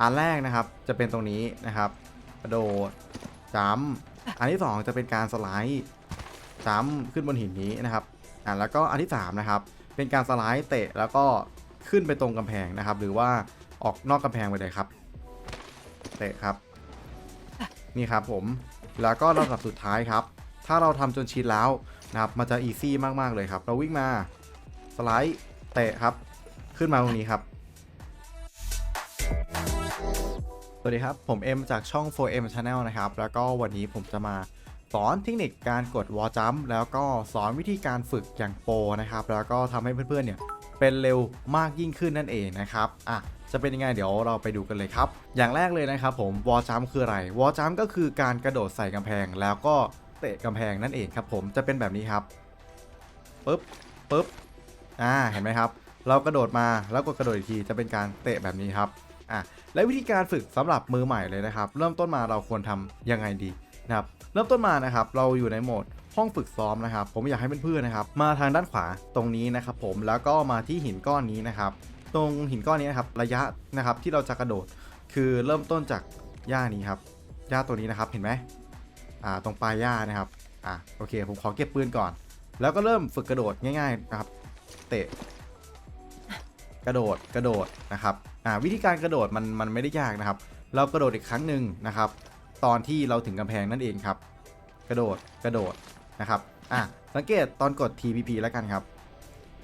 อันแรกนะครับจะเป็นตรงนี้นะครับกระโดดจัมอันที่สองจะเป็นการสไลด์จัมขึ้นบนหินนี้นะครับอ่าแล้วก็อันที่สามนะครับเป็นการสไลด์เตะแล้วก็ขึ้นไปตรงกำแพงนะครับ หรือว่าออกนอกกำแพงไปเลยครับ เตะครับ นี่ครับผมแล้วก็ลำดับสุดท้ายครับ ถ้าเราทำจนชินแล้วนะครับมันจะอีซี่มากๆเลยครับ เราวิ่งมาสไลด์เตะครับ ขึ้นมาตรงนี้ครับ สวัสดีครับ ผมเอ็มจากช่อง 4M Channel นะครับ แล้วก็วันนี้ผมจะมาสอนเทคนิคการกดวอลจัมแล้วก็สอนวิธีการฝึกอย่างโปรนะครับ แล้วก็ทำให้เพื่อนๆเนี่ยเป็นเร็วมากยิ่งขึ้นนั่นเองนะครับอะจะเป็นยังไงเดี๋ยวเราไปดูกันเลยครับ อย่างแรกเลยนะครับผมวอลจัมคืออะไรวอลจัมก็คือการกระโดดใส่กำแพง แล้วก็เตะกำแพงนั่นเองครับผมจะเป็นแบบนี้ครับปึ๊บปึ๊บอ่าเห็นไหมครับ เรากระโดดมาแล้วก็กระโดดอีกทีจะเป็นการเตะแบบนี้ครับ อะและวิธีการฝึกสำหรับมือใหม่เลยนะครับ เริ่มต้นมาเราควรทำยังไงดีนะครับเริ่มต้นมานะครับเราอยู่ในโหมดห้องฝึกซ้อมนะครับ ผมอยากให้เพื่อนๆนะครับ มาทางด้านขวาตรงนี้นะครับ ผมแล้วก็มาที่หินก้อนนี้นะครับ ตรงหินก้อนนี้นะครับระยะนะครับที่เราจะกระโดด คือเริ่มต้นจากหญ้านี้ครับหญ้าตัวนี้นะครับเห็นไหมอ่าตรงปลายหญ้านะครับอ่าโอเค ผมขอเก็บปืนก่อน แล้วก็เริ่มฝึกกระโดดง่ายๆนะครับ เตะ กระโดดกระโดดนะครับอ่าวิธีการกระโดดมันมันไม่ได้ยากนะครับ เรากระโดดอีกครั้งหนึ่งนะครับ ตอนที่เราถึงกำแพงนั่นเองครับ กระโดดกระโดดนะครับอะสังเกตตอนกด TPP แล้วกันครับ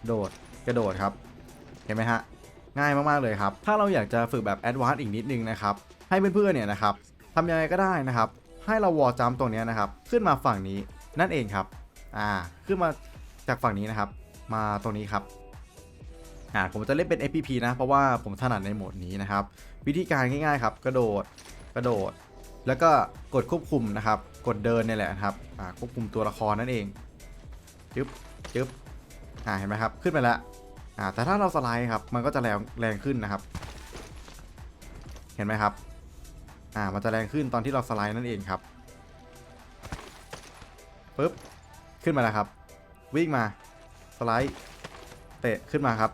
โดดกระโดดครับ เห็นไหมฮะง่ายมากๆเลยครับ ถ้าเราอยากจะฝึกแบบแอดวานซ์อีกนิดนึงนะครับ ให้เพื่อนๆเนี่ยนะครับทำยังไงก็ได้นะครับ ให้เราวอลจัมตรงนี้นะครับ ขึ้นมาฝั่งนี้นั่นเองครับ อ่า ขึ้นมาจากฝั่งนี้นะครับ มาตรงนี้ครับ อ่าผมจะเล่นเป็น FPP นะ เพราะว่าผมถนัดในโหมดนี้นะครับ วิธีการง่ายๆครับ กระโดดกระโดด แล้วก็กดควบคุมนะครับ กดเดินนี่แหละนะครับอ่าควบคุมตัวละครนั่นเองจึ๊บจึ๊บอ่าเห็นไหมครับ ขึ้นไปแล้วอ่าแต่ถ้าเราสไลด์ครับมันก็จะแรงแรงขึ้นนะครับ เห็นไหมครับอ่ามันจะแรงขึ้นตอนที่เราสไลด์นั่นเองครับปึ๊บขึ้นมาแล้วครับ วิ่งมาสไลด์เตะขึ้นมาครับ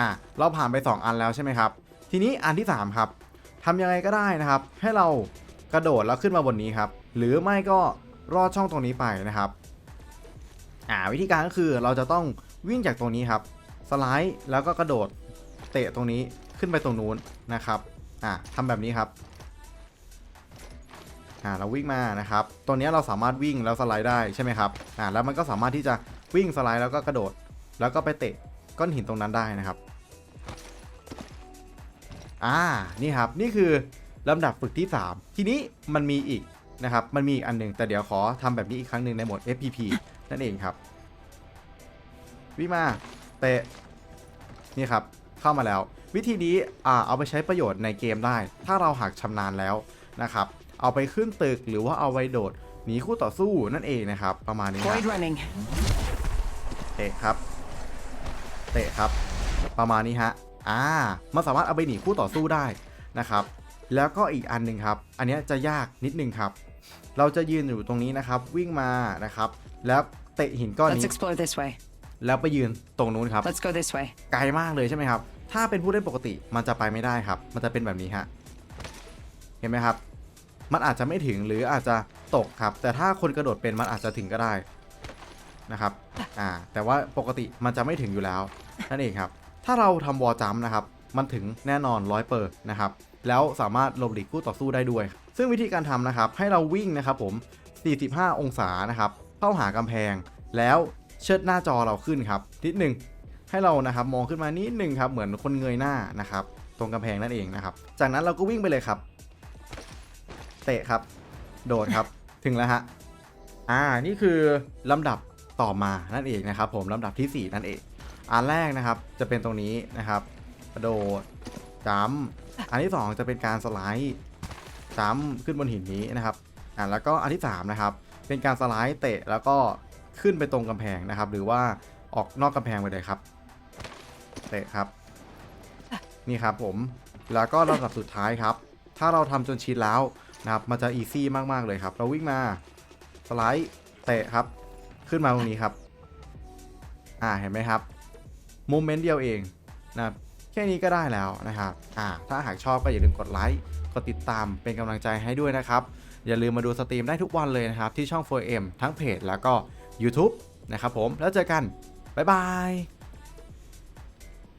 อ่าเราผ่านไป 2 อันแล้วใช่ไหมครับ ทีนี้อันที่ 3 ครับทำยังไงก็ได้นะครับ ให้เรากระโดดแล้วขึ้นมาบนนี้ครับ หรือไม่ก็รอดช่องตรงนี้ไปนะครับอ่าวิธีการก็คือเราจะต้องวิ่งจากตรงนี้ครับ สไลด์แล้วก็กระโดดเตะตรงนี้ขึ้นไปตรงนู้นนะครับอ่าทำแบบนี้ครับอ่าเราวิ่งมานะครับตัวนี้เราสามารถวิ่งแล้วสไลด์ได้ใช่ไหมครับอ่าแล้วมันก็สามารถที่จะวิ่งสไลด์แล้วก็กระโดด แล้วก็ไปเตะ ก้อนหินตรงนั้นได้นะครับ อ่า นี่ครับ นี่คือลำดับฝึกที่ 3 ทีนี้มันมีอีกนะครับ มันมีอีกอันหนึ่งแต่เดี๋ยวขอทำแบบนี้อีกครั้งหนึ่งในโหมด FPP นั่นเองครับวิ่งมาเตะนี่ครับ เข้ามาแล้ว วิธีนี้อ่าเอาไปใช้ประโยชน์ในเกมได้ ถ้าเราหากชำนาญแล้วนะครับ เอาไปขึ้นตึกหรือว่าเอาไว้โดดหนีคู่ต่อสู้นั่นเองนะครับ ประมาณนี้ครับ Void running. เตะครับ เตะครับ ประมาณนี้ฮะอ่ามันสามารถเอาไปหนีคู่ต่อสู้ได้นะครับ แล้วก็อีกอันหนึ่งครับ อันเนี้ยจะยากนิดนึงครับ เราจะยืนอยู่ตรงนี้นะครับ วิ่งมานะครับ แล้วเตะหินก้อน Let's นี้ explore this way. แล้วไปยืนตรงนู้นครับ Let's go this way. ไกลมากเลยใช่ไหมครับ ถ้าเป็นผู้เล่นปกติมันจะไปไม่ได้ครับ มันจะเป็นแบบนี้ฮะ เห็นไหมครับ มันอาจจะไม่ถึงหรืออาจจะตกครับ แต่ถ้าคนกระโดดเป็นมันอาจจะถึงก็ได้ นะครับอ่าแต่ว่าปกติมันจะไม่ถึงอยู่แล้วนั่นเองครับ ถ้าเราทำวอลจัมนะครับมันถึงแน่นอนร้อยเปอร์นะครับแล้วสามารถหลบหลีกคู่ต่อสู้ได้ด้วย ซึ่งวิธีการทำนะครับให้เราวิ่งนะครับผม 45 องศานะครับเข้าหากำแพง แล้วเชิดหน้าจอเราขึ้นครับนิดหนึ่งให้เรานะครับมองขึ้นมานิดหนึ่งครับเหมือนคนเงยหน้านะครับตรงกำแพงนั่นเองนะครับ จากนั้นเราก็วิ่งไปเลยครับ เตะครับ โดดครับ ถึงแล้วฮะ อ่า นี่คือลำดับ ต่อมานั่นเองนะครับผมลำดับทีสี่ 4 นั่นเอง อันแรกนะครับจะเป็นตรงนี้นะครับกระโดดจัมอันที่ 2 จะเป็นการสไลด์จัมขึ้นบนหินนี้นะครับอ่าแล้วก็อันที่3นะครับเป็นการสไลด์เตะแล้วก็ขึ้นไปตรงกำแพงนะครับ หรือว่าออกนอกกำแพงไปเลยครับเตะครับ นี่ครับผมแล้วก็ลำดับสุดท้ายครับ ถ้าเราทำจนชินแล้วนะครับมันจะอีซี่มากๆเลยครับ เราวิ่งมาสไลด์เตะครับ ขึ้นมาตรงนี้ครับ อ่าเห็นไหมครับโมเมนต์เดียวเองนะครับแค่นี้ก็ได้แล้วนะครับอ่าถ้าหากชอบก็อย่าลืมกดไลค์กดติดตามเป็นกำลังใจให้ด้วยนะครับ อย่าลืมมาดูสตรีมได้ทุกวันเลยนะครับ ที่ช่อง 4M ทั้งเพจแล้วก็ YouTube นะครับผมแล้วเจอกัน บ๊ายบาย